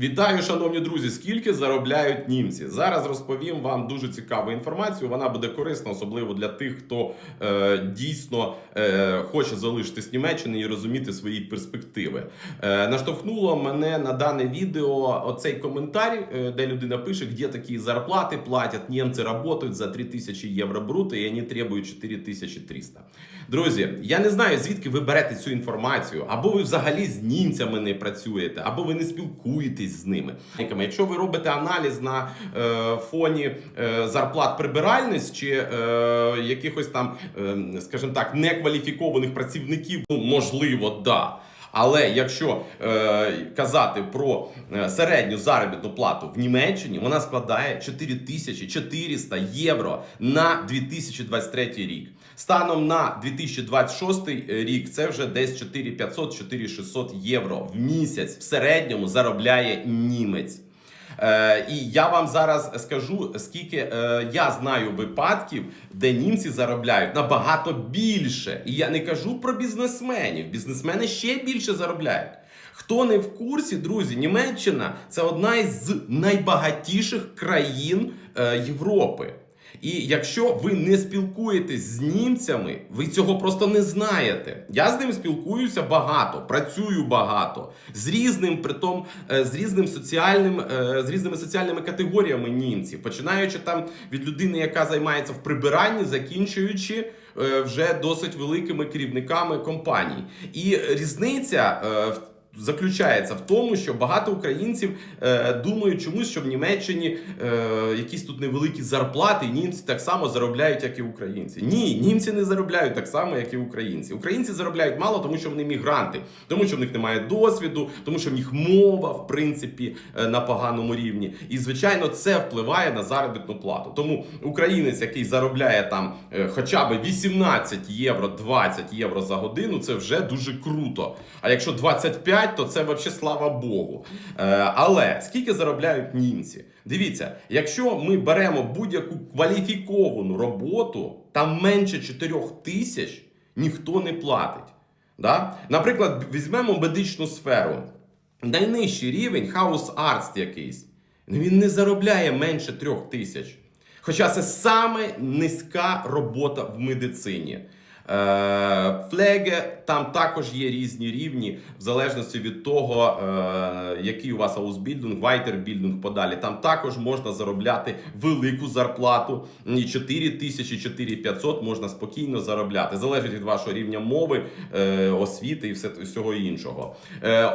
Вітаю, шановні друзі! Скільки заробляють німці? Зараз розповім вам дуже цікаву інформацію. Вона буде корисна, особливо для тих, хто е, дійсно е, хоче залишитись в Німеччині і розуміти свої перспективи. Е, наштовхнуло мене на дане відео оцей коментар, е, де людина пише, де такі зарплати платять. Німці працюють за 3000 євро бруто, і вони требують 4300. Друзі, я не знаю, звідки ви берете цю інформацію, або ви взагалі з німцями не працюєте, або ви не спілкуєтесь з ними. Якщо ви робите аналіз на е, фоні е, зарплат прибиральниць чи е, якихось там, е, скажімо так, некваліфікованих працівників, ну можливо, да. Але якщо е, казати про е, середню заробітну плату в Німеччині, вона складає 4400 євро на 2023 рік. Станом на 2026 рік це вже десь 4500-4600 євро в місяць в середньому заробляє німець. Е, і я вам зараз скажу, скільки е, я знаю випадків, де німці заробляють набагато більше. І я не кажу про бізнесменів. Бізнесмени ще більше заробляють. Хто не в курсі, друзі, Німеччина це одна із найбагатіших країн е, Європи. І якщо ви не спілкуєтесь з німцями, ви цього просто не знаєте. Я з ними спілкуюся багато, працюю багато з різним притом, е, з різним соціальним, е, з різними соціальними категоріями німців, починаючи там від людини, яка займається в прибиранні, закінчуючи. е, Вже досить великими керівниками компаній, і різниця в заключається в тому, що багато українців е, думають чомусь, що в Німеччині е, якісь тут невеликі зарплати, німці так само заробляють, як і українці. Ні, німці не заробляють так само, як і українці. Українці заробляють мало, тому що вони мігранти, тому що в них немає досвіду, тому що в них мова, в принципі, е, на поганому рівні. І звичайно, це впливає на заробітну плату. Тому українець, який заробляє там е, хоча б 18 євро, 20 євро за годину, це вже дуже круто. А якщо 25, то це взагалі слава Богу. Е, але скільки заробляють німці? Дивіться, якщо ми беремо будь-яку кваліфіковану роботу, там менше 4 тисяч ніхто не платить. Да? Наприклад, візьмемо медичну сферу. Найнижчий рівень хаус арст якийсь. Він не заробляє менше трьох тисяч. Хоча це саме низька робота в медицині. Е, Флеге там також є різні рівні, в залежності від того, е, який у вас аусбільдинг, вайтербільдинг подалі. Там також можна заробляти велику зарплату. І 4 тисячі, 4500 можна спокійно заробляти. Залежить від вашого рівня мови, е, освіти і всього іншого.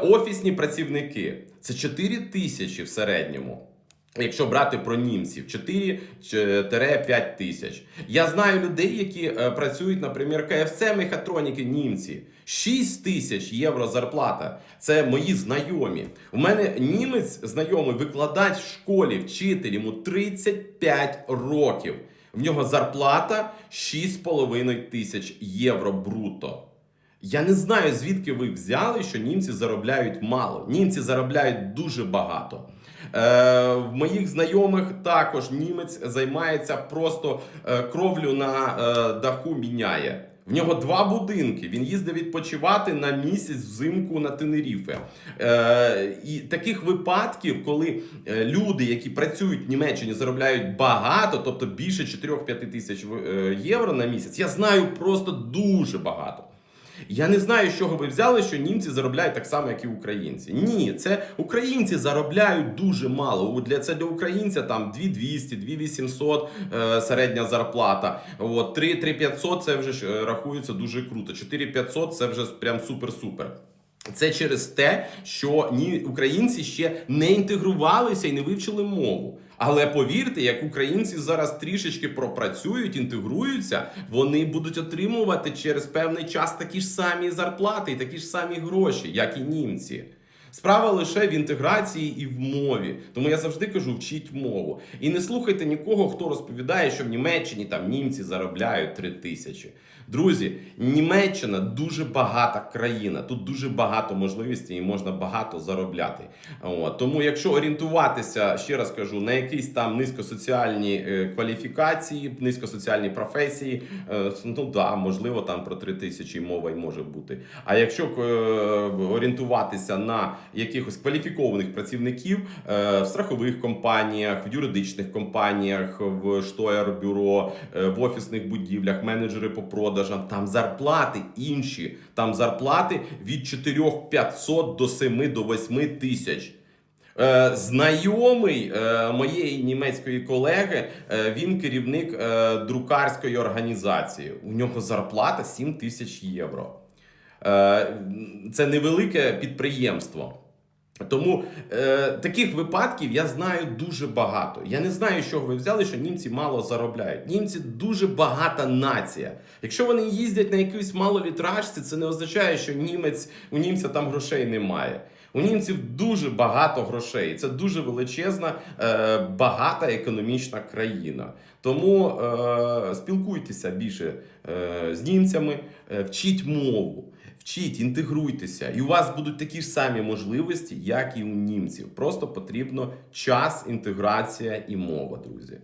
Офісні працівники це 4 тисячі в середньому. Якщо брати про німців 4-5 тисяч. Я знаю людей, які е, працюють, наприклад, КФЦ мехатроніки німці. 6 тисяч євро зарплата. Це мої знайомі. У мене німець знайомий викладач в школі, вчитель йому 35 років. В нього зарплата 6,5 тисяч євро бруто. Я не знаю, звідки ви взяли, що німці заробляють мало. Німці заробляють дуже багато. Е, в моїх знайомих також німець займається просто е, кровлю на е, даху міняє. В нього два будинки. Він їздив відпочивати на місяць взимку на Тенеріфе. Е, і таких випадків, коли люди, які працюють в Німеччині, заробляють багато, тобто більше 4-5 тисяч євро на місяць, я знаю просто дуже багато. Я не знаю, з чого ви взяли, що німці заробляють так само, як і українці. Ні, це українці заробляють дуже мало. Для це для українця там 2200, 2800 е, середня зарплата. От 3 3500 це вже ж, е, рахується дуже круто. 4500 це вже прям супер-супер. Це через те, що ні українці ще не інтегрувалися і не вивчили мову. Але повірте, як українці зараз трішечки пропрацюють, інтегруються, вони будуть отримувати через певний час такі ж самі зарплати і такі ж самі гроші, як і німці. Справа лише в інтеграції і в мові. Тому я завжди кажу: вчіть мову. І не слухайте нікого, хто розповідає, що в Німеччині там німці заробляють 3 тисячі. Друзі, Німеччина дуже багата країна. Тут дуже багато можливостей і можна багато заробляти. От. Тому, якщо орієнтуватися, ще раз кажу, на якісь там низькосоціальні е, кваліфікації, низькосоціальні професії, е, ну да, можливо, там про 3 тисячі мова й може бути. А якщо е, орієнтуватися на якихось кваліфікованих працівників е, в страхових компаніях, в юридичних компаніях, в штоєр-бюро, е, в офісних будівлях, менеджери по продажам. Там зарплати інші. Там зарплати від 4500 до 7 до 8 тисяч. Е, знайомий моєї німецької колеги, він керівник друкарської організації. У нього зарплата 7 тисяч євро. Е, це невелике підприємство. Тому е, таких випадків я знаю дуже багато. Я не знаю, з чого ви взяли, що німці мало заробляють. Німці дуже багата нація. Якщо вони їздять на якійсь малолітражці, це не означає, що німець у німця там грошей немає. У німців дуже багато грошей. Це дуже величезна, е, багата економічна країна. Тому е, спілкуйтеся більше е, з німцями, е, вчіть мову. Вчіть, інтегруйтеся, і у вас будуть такі ж самі можливості, як і у німців. Просто потрібно час, інтеграція і мова, друзі.